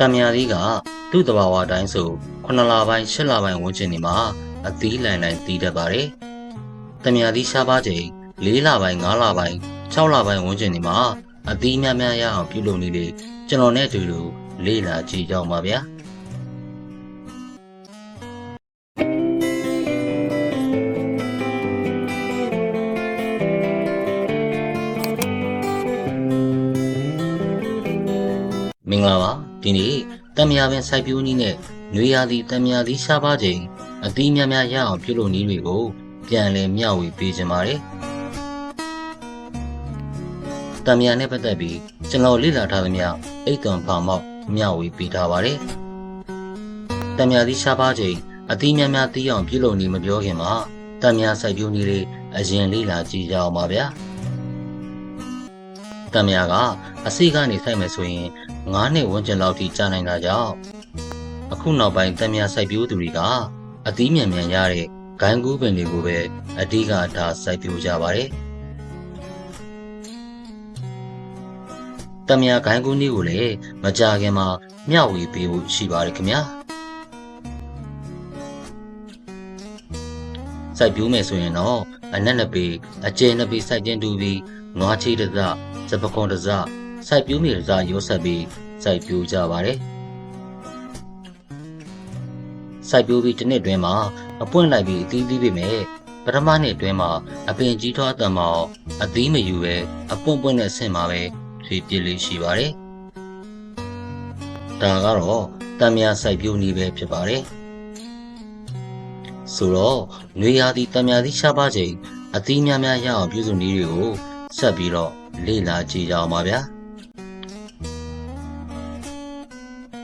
တံမြာသီးကသူ့တဘာဝအတိုင်းဆို9လပိုင်း10လပိုင်းဝန်းကျင်နေမှာအသီးလိုင်လိုင်သီးတတ်ပါတယ်။တံမြာသီးရှားပါချိန်4လပိုင်း5လပိုင်း6လပိုင်းဝန်းကျင်နေမှာအသီးများများရအောင်ပြုလုပ်နေလေကျွန်တော်နဲ့အတူတူလေ့လာကြည့်ကြအောင်ပါဗျာ။ မင်္ဂလာပါဒီနေ့တံမြာပင်စိုက်ပျိုးနည်းနဲ့နွေရာသီတံမြာသီးရှားပါချိန်အသီးများများရအောင်ပြုလုပ်နည်းတွေကို ပြန်လည်မျှဝေပေးခြင်းပါတယ်တံမြာနဲ့ပတ်သက်ပြီးကျွန်တော်လေ့လာထားသမျှအိတ်သွန်ဖောင်မောက်မျှဝေပေးထားပါတယ်တံမြာသီးရှားပါချိန်အသီးများများသီးအောင်ပြုလုပ်နည်းမပြောခင်မှာတံမြာစိုက်ပျိုးနည်းလေးအရင်လေ့လာကြည့်ကြအောင်ပါဗျာ တံမြာကအစိကနေစိုက်မယ်ဆိုရင်9နှစ်ဝန်းကျင်လောက်ထိကြာနိုင်တာကြောင့်အခုနောက်ပိုင်းတံမြာစိုက်ပျိုးသူတွေကအသီးမြန်မြန်ရတဲ့ဂိုင်းကူးပင်တွေကိုပဲအဓိကထားစိုက်ပျိုးကြပါတယ်။တံမြာဂိုင်းကူးနည်းကိုလည်းမကြာခင်မှာမျှဝေပေးဖို့ရှိပါတယ်ခင်ဗျာ။စိုက်ပျိုးမယ်ဆိုရင်တော့အနက်နှစ်ပေအကျယ်နှစ်ပေစိုက်တင်တူပြီးနွားချေးတစ်စ စပကွန်တစ်စစိုက်ပျိုးမြေတစ်စရောဆက်ပြီးစိုက်ပျိုးကြပါတယ်။စိုက်ပျိုးပြီးတစ်နှစ်တွင်းမှာအပွင့်လိုက်ပြီးအသီးသီးပေမဲ့ပထမနှစ်တွင်းမှာအပင်ကြီးထွားတံမောင်အသီးမယူပဲအပွင့်ပွင့်နဲ့ဆင့်မှာပဲဖြေပြစ်လေးရှိပါတယ်။ဒါကတော့တံမြာစိုက်ပျိုးနည်းပဲဖြစ်ပါတယ်။ဆိုတော့နွေရာသီတံမြာသီးရှားပါချိန်အသီးများများရအောင်ပြုစုနည်းတွေကိုဆက်ပြီးတော့ လေ့လာကြည့်ကြအောင်ပါဗျာ။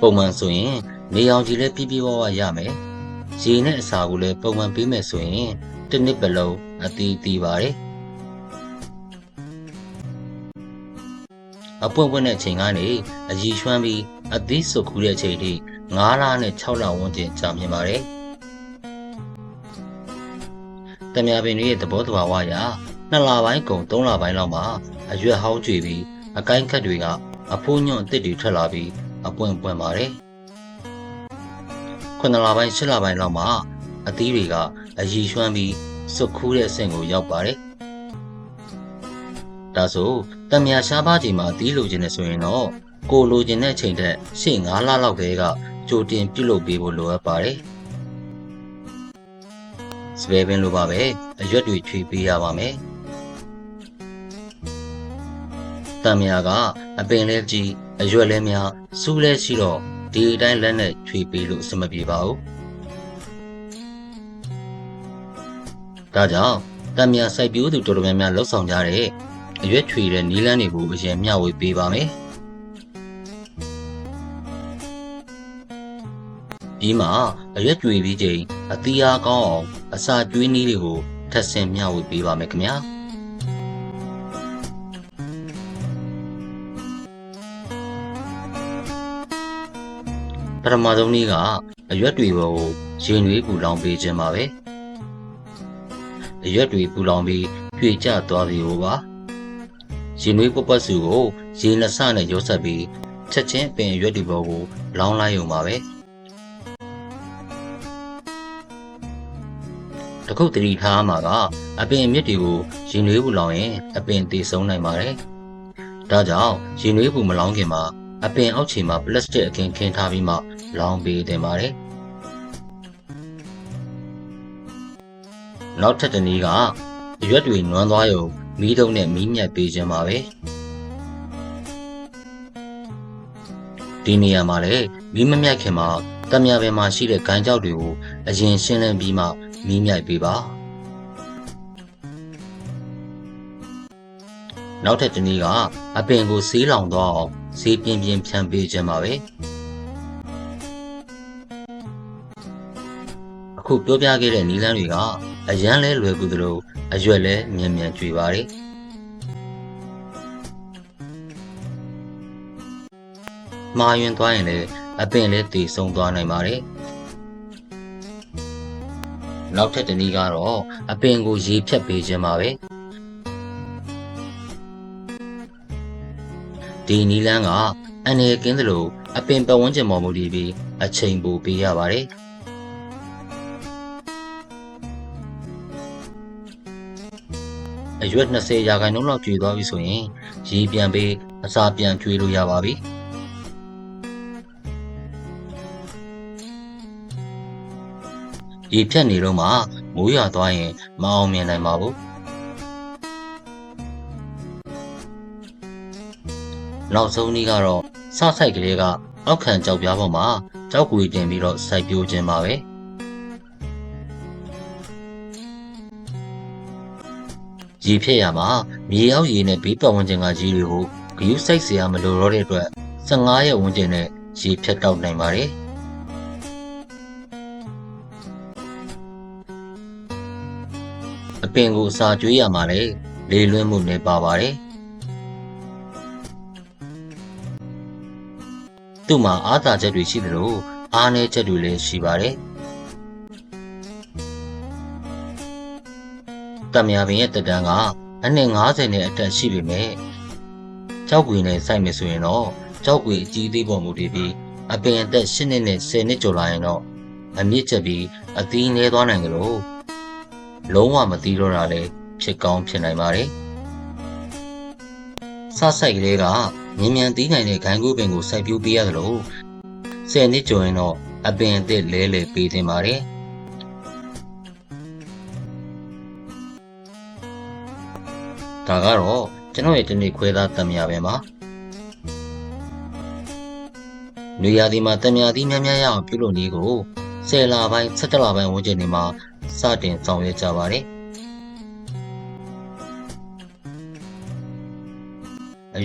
ပုံမှန်ဆိုရင်နေအောင်ကြီးလည်းပြပြဝဝရမယ်။ရေနဲ့အစာကိုလည်းပုံမှန်ပေးမယ်ဆိုရင်တစ်နှစ်ပတ်လုံးအသီးသီးပါတယ်။အပွင့်ပွင့်တဲ့အချိန်ကနေအကြီးရွှမ်းပြီးအသီးစုပ်ခူးတဲ့အချိန်ထိ9လနဲ့6လဝန်းကျင်ကြာမြင့်ပါတယ်။တမယာပင်တွေရဲ့သဘောတဘာဝအရ2လပိုင်းကုန်3လပိုင်းလောက်မှာ အရွက်ဟောင်းကျွေပြီးအကိုင်းခတ်တွေကအဖိုးညွန့်အစ်စ်တွေထွက်လာပြီးအပွင့်ပွင့်ပါတယ်။ခုနှစ်လပိုင်းရှစ်လပိုင်းလောက်မှာအသီးတွေကအရည်ရွှမ်းပြီးစွတ်ခူးတဲ့အဆင့်ကိုရောက်ပါတယ်။ဒါဆိုတမယာရှားပါချိန်မှာအသီးလိုချင်နေဆိုရင်တော့ကိုလိုချင်တဲ့ချိန်ထက်ရှေ့9လလောက်တည်းကကြိုတင်ပြုလုပ်ပေးဖို့လိုအပ်ပါတယ်။စပယ်ပင်လိုပါပဲအရွက်တွေချွေပေးရပါမယ်။ တံမြာကအပင်လဲကြီးအရွက်လဲများစူးလဲရှိတော့ဒီအတိုင်းလက်နဲ့ချွေပေးလို့အဆင်မပြေပါဘူး။ဒါကြောင့်တံမြာစိုက်ပျိုးသူတော်တော်များများလှုပ်ဆောင်ကြတဲ့အရွက်ချွေတဲ့နီးလန်းတွေကိုအရင်မျှဝေပေးပါမယ်။ပြီးမှအရွက်ကြွေပြီးချိန်အသီးအားကောင်းအောင်အစာကျွေးနည်းတွေကိုထပ်ဆင့်မျှဝေပေးပါမယ်ခင်ဗျာ။ ပထမဆုံးနည်းကအရွက်တွေပေါ်ကိုရင်တွေပူလောင်ပေးခြင်းပါပဲအရွက်တွေပူလောင်ပြီးကြွေကျသွားပြီဟောပါရင်တွေပပတ်စုကိုရေနှစ်ဆနဲ့ရောဆက်ပြီးချက်ချင်းပင်ရွက်တွေပေါ်ကိုလောင်းလိုက်ရုံပါပဲတခုတ်တတိထားမှာကအပင်အမြစ်တွေကိုရင်တွေပူလောင်ရင်အပင်တည်ဆုံးနိုင်ပါတယ်ဒါကြောင့်ရင်တွေပူမလောင်ခင်မှာ အပင်အောက်ခြေမှာပလတ်စတစ်အခင်းခင်းထားပြီးမှလောင်းပေးတင်ပါတယ်နောက်ထပ်တစ်နည်းကအရွက်တွေနွမ်းသွားရုံမီးတုံးနဲ့မီးမြတ်ပေးခြင်းပါပဲဒီနေရာမှာလည်းမီးမမြတ်ခင်မှာတမယာပင်မှာရှိတဲ့ဂိုင်းကြောက်တွေကိုအရင်ရှင်းလင်းပြီးမှမီးမြတ်ပေးပါနောက်ထပ်တစ်နည်းကအပင်ကိုဆေးလောင်သွားအောင် ဆေးပြင်းပြင်းဖြန့်ပေးခြင်းပါပဲအခုပြောပြခဲ့တဲ့နီလန်းတွေကအရန်လဲလွယ်ကူသလိုအရွက်လဲမြန်မြန်ကျွေပါတယ်မာယွင်သွားရင်လည်းအပင်လည်းတည်ဆုံးသွားနိုင်ပါတယ်နောက်ထပ်တစ်နည်းကတော့အပင်ကိုရေဖြတ်ပေးခြင်းပါပဲ ဒီနီလန်းကအန်ရကင်းသလိုအပင်ပတ်ဝန်းကျင်ပေါ်မူတည်ပြီးအချိန်ပိုပေးရပါတယ်အရွက်20ရာခိုင်နှုန်းလောက်ကျွေသွားပြီဆိုရင်ရေပြန်ပေးအစာပြန်ကျွေးလို့ရပါပြီရေဖြတ်နေတော့မှမိုးရွာသွားရင်မအောင်မြင်နိုင်ပါဘူး နောက်ဆုံးနည်းကတော့စဆိုက်ကလေးကအောက်ခံကြောက်ပြားပေါ်မှာကြောက်ကွေတင်ပြီးတော့စိုက်ပြိုးခြင်းပါပဲရေဖြစ်ရမှာမြေအောက်ရေနဲ့ဘေးပတ်ဝန်းကျင်ကကြီးတွေကိုဂရုစိုက်စရာမလိုတော့တဲ့အတွက်15ရက်ဝန်းကျင်နဲ့ရေဖြတ်တောက်နိုင်ပါတယ်အပင်ကိုအစာကျွေးရမှာလေလေလွင့်မှုနဲ့ပါပါတယ်။ သူ့မှာအားသာချက်တွေရှိသလိုအားနည်းချက်တွေလည်းရှိပါတယ်တမယာပင်ရဲ့တက်တန်းကအနှစ်90နဲ့အထက်ရှိပေမဲ့ကြောက်ကွေနဲ့စိုက်မယ်ဆိုရင်တော့ကြောက်ကွေအကြီးသေးပေါ်မူတည်ပြီးအပင်အသက်8နှစ်နဲ့10နှစ်ကျော်လာရင်တော့အမြင့်ချက်ပြီးအသီးနည်းသွားနိုင်ကြလို့လုံးဝမသီးတော့တာလည်းဖြစ်ကောင်းဖြစ်နိုင်ပါတယ်စစိုက်ကလေးက မြင်မြန်သီးနိုင်တဲ့ဂိုင်းကူးပင်ကိုစိုက်ပျိုးပေးရသလို10နှစ်ကျော်ရင်တော့အပင်အသစ်လဲလဲပေးသင့်ပါတယ်ဒါကတော့ကျွန်တော်ရဲ့ဒီနေ့ခွဲသားတမယာပဲပါနေရာဒီမှာတမယာသီးများများရအောင်ပြုလုပ်နည်းကို10လပိုင်း17လပိုင်းဝန်းကျင်တွေမှာစတင်ဆောင်ရွက်ကြပါတယ်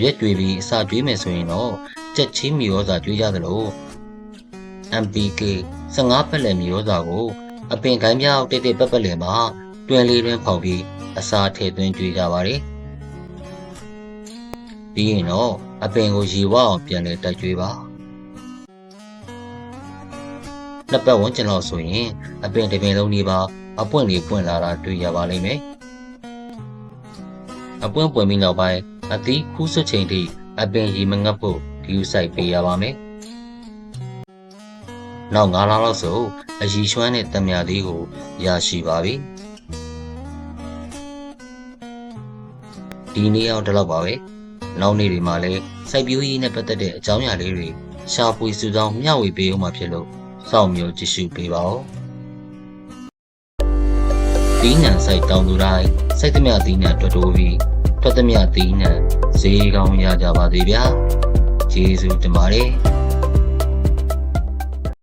ရွက်တွေပြီးအစာကျွေးမယ်ဆိုရင်တော့ကြက်ချင်းမီရောစာကျွေးကြသလို MPK 15ပတ်လည်မီရောစာကို အပင်ကိုင်းပြောက်တိတ်တိတ်ပတ်ပတ်လည်မှာတွင်လေးတွင်ဖောက်ပြီးအစာထည့်သွင်းကျွေးကြပါတယ်ပြီးရင်တော့အပင်ကိုရေဝအောင်ပြန်လဲတက်ကျွေးပါနှစ်ပတ်ဝန်းကျင်လောက်ဆိုရင်အပင်တစ်ပင်လုံးဒီပါအပွင့်လေးပွင့်လာတာတွေ့ရပါလိမ့်မယ်အပွင့်ပွင့်ပြီးနောက်ပိုင်း အသီးခူးဆွချိန်ထိအပင်ရေမငတ်ဖို့ဂယူဆိုင်ပေးရပါမယ်နောက်9လလောက်ဆိုအရီရွှမ်းတဲ့တမယာလေးကိုရရှိပါပြီဒီနေ့အောင်ဒီလောက်ပါပဲနောက်နေ့တွေမှာလည်းစိုက်ပျိုးရေးနဲ့ပတ်သက်တဲ့အကြောင်းအရာလေးတွေရှာဖွေစုဆောင်းမျှဝေပေးအောင်မှာဖြစ်လို့စောင့်မျိုးကြည့်ရှုပေးပါဦးဒီနံဆိုင်တောင်းသူတိုင်းစိတ်သမျှဒီနံတွေ့တိုးပြီး ထွက်သမျှဒီနံဈေးကောင်းရကြပါသေးဗျာကျေးဇူးတင်ပါတယ်